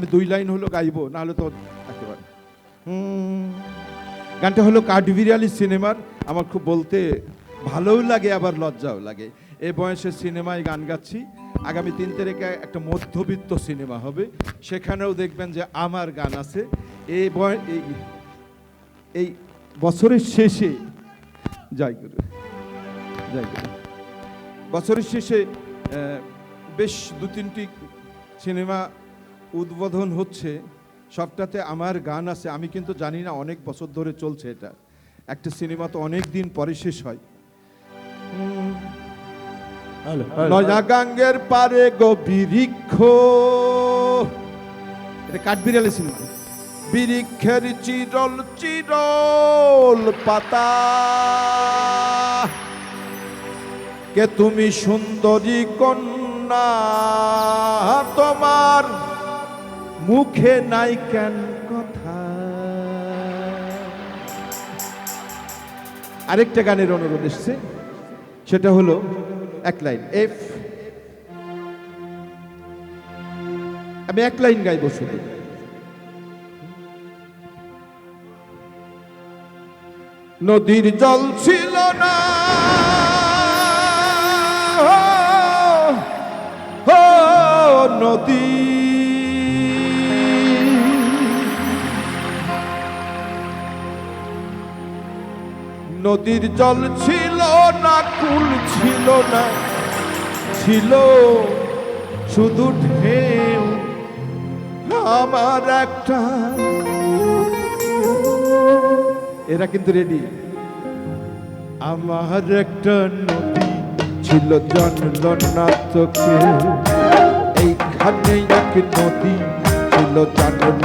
আমি দুই লাইন হলো গাইবো, নাহলে তো একেবারে। গানটা হলো কাঠবিড়ালি সিনেমার, আমার খুব বলতে ভালোও লাগে, আবার লজ্জাও লাগে। এই বয়সে সিনেমায় গান গাচ্ছি। আগামী তিন তারিখে একটা মধ্যবিত্ত সিনেমা হবে। সেখানেও দেখবেন যে আমার গান আছে। এই বয় এই বছরের শেষে, যাই করে যাই করে। বছরের শেষে বেশ দু তিনটি সিনেমা উদ্বোধন হচ্ছে সবটাতে আমার গান আছে আমি কিন্তু জানি না অনেক বছর ধরে চলছে এটা। একটা সিনেমা তো অনেক দিন পরে শেষ হয়। নয়া গাঙ্গের পারে গো বিরিক্ষ এটা কাঠবিড়ালি সিনেমা। বিরিক্ষের চিরল চিরল পাতা। কে তুমি সুন্দরী কন্যা তোমার মুখে নাই কেন কথা? আরেকটা গানের অনুরোধ এসছে, সেটা হলো এক লাইন, এফ। আমি এক লাইন গাইব শুধু। নদীর জল ছিল না। নদী নদীর জল ছিল না, কুল ছিল না। ছিল শুধু ঢেউ। আমার একটা এরা কিন্তু রেডি আমার একটা নদী ছিল জানল না তোকে এইখানে এক নদী ছিল জানল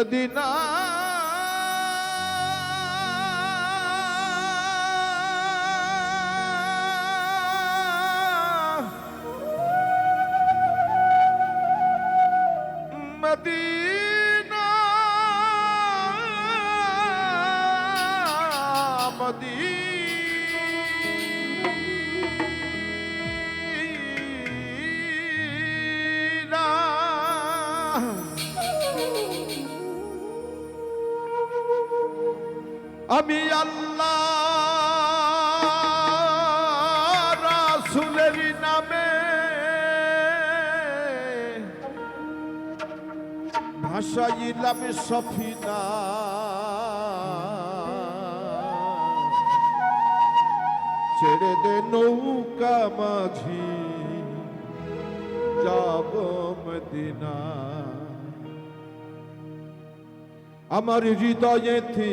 মদিনা আমি আল্লাহ রাসুলের নামে ভাষাইলাম সফিনা। ছেড়ে দে নৌকা মাঝি যাব মদিনা। আমার হৃদয়েতে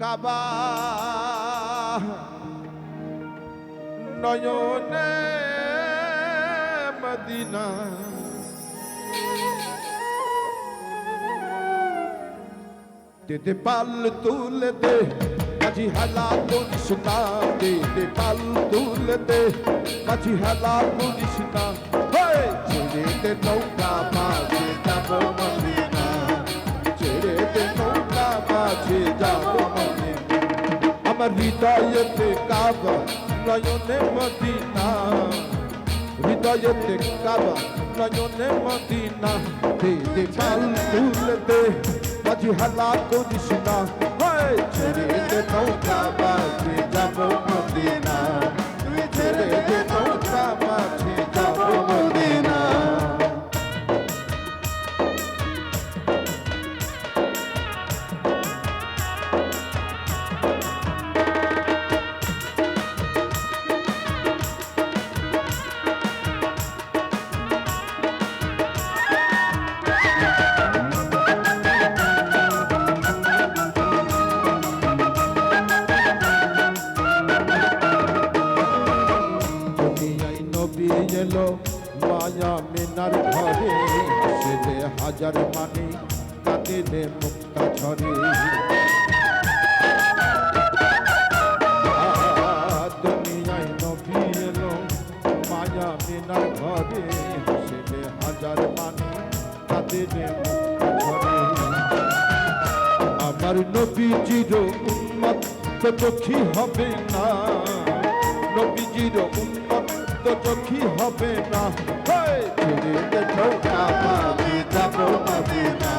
কাবা নয়নে মদিনা। তেতে পাল তুলে দে মাঝি হেলা করিস না দে দে পাল তুলে দে মাঝি হেলা করিস না হয়ে ছেড়ে দে নৌকা, মাঝে যাব মদিনা আমার হৃদয়েতে কাবা, নয়নে মদিনা। হৃদয়েতে কাবা, নয়নে মদিনা। দে দে পাল তুলে দে মাঝি হালা করিস না, হয় ছেড়ে দে নৌকা বাজে যাব মদিনা। আমিনার ঘরে সেজে হাজার মানে কাঁদিলে মুক্তা ঝরে। দুনিয়ায় নবী এলো, মায়া মিনার ঘরে সেজে হাজার মানে কাঁদিলে মুক্তা ঝরে। আমার নবীজির উন্মত তো দুঃখী হবে না, নবীজির উন্মত চোখি হবে না হেই! ছেড়ে দে নৌকা মাঝে যাব মদিনা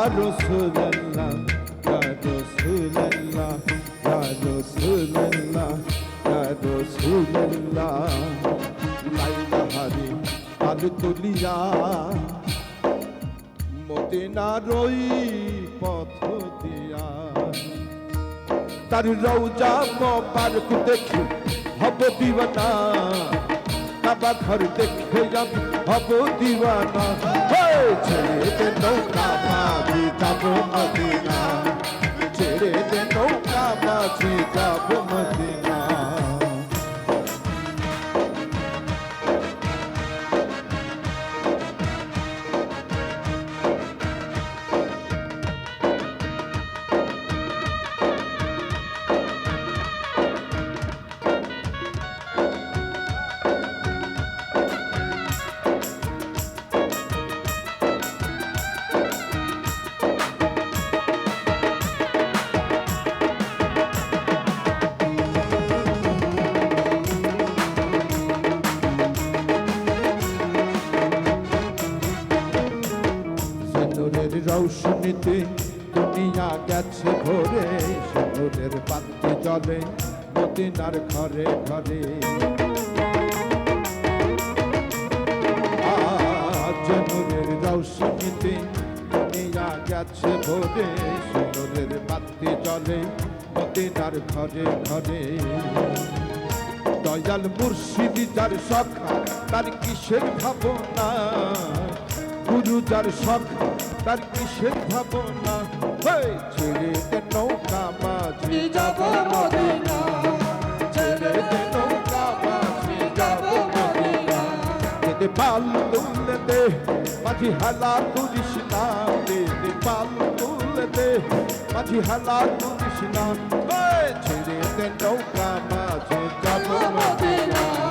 ইয়া রাসূলুল্লাহ ইয়া রাসূলুল্লাহ ইয়া রাসূলুল্লাহ ইয়া রাসূলুল্লাহ লাইলা হারি আলু তুলিয়া মদিনার ওই পথ দিয়া। তার রৌজা মোবারক দেখি, হব দিওয়ানা। কাবা ঘর দেখে যাব, হব দিওয়ানা। হে, ছেড়ে দে নৌকা মাঝি যাব মদিনা ছেড়ে দে নৌকা মাঝি রৌশনীতে দুনিয়া গেছে ভরে সিঁদুরের বাতি জলে মদিনার ঘরে ঘরে। আজ নূরের রৌশনীতে দুনিয়া গেছে ভরে সিঁদুরের বাতি জলে মদিনার ঘরে ঘরে। দয়াল মুর্শিদি যার সখা, তার কিসের ভাবনা? গুরু যার সখা তার কিসের ভাবনা? হেই, ছেড়ে দে নৌকা মাঝি। যাব মদিনা। ছেড়ে দে নৌকা মাঝি। যাব মদিনা। দে পাল তুলে দে মাঝি হালা তুলিস না। দে পাল তুলে দে মাঝি হালা তুলিস না। ছেড়ে দে নৌকা মাঝি। যাব মদিনা।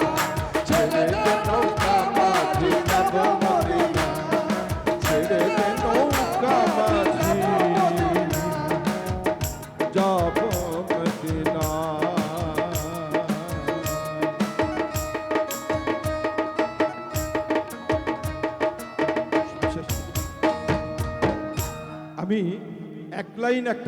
আমি লাইন একটা